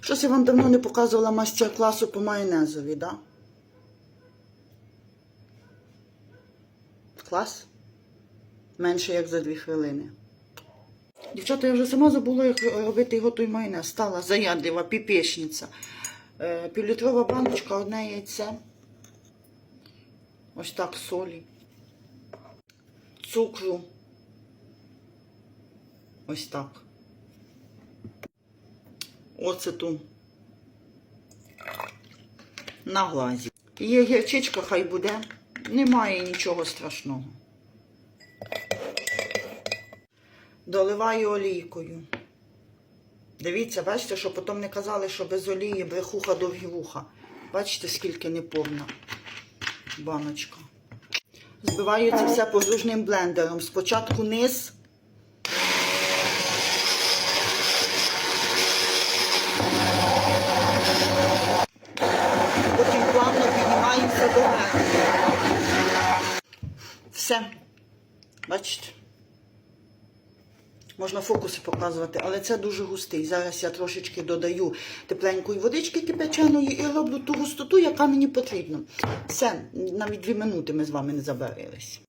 Щось я вам давно не показувала майстер-класу по майонезові, да? Клас? Менше як за дві хвилини. Дівчата, я вже сама забула, як робити його той майонез. Стала заядлива, піпешниця. Е, півлітрова баночка, одне яйце. Ось так солі. Цукру. Ось так. Оцету. На глазі. Є гірчичка, хай буде. Немає нічого страшного. Доливаю олійкою. Дивіться, бачите, що потім не казали, що без олії брехуха довгі вуха. Бачите, скільки неповна баночка. Збиваю це все пожужним блендером. Спочатку низ. Все. Бачите? Можна фокуси показувати, але це дуже густий. Зараз я трошечки додаю тепленької водички кипяченої і роблю ту густоту, яка мені потрібна. Все, навіть дві минути ми з вами не забарились.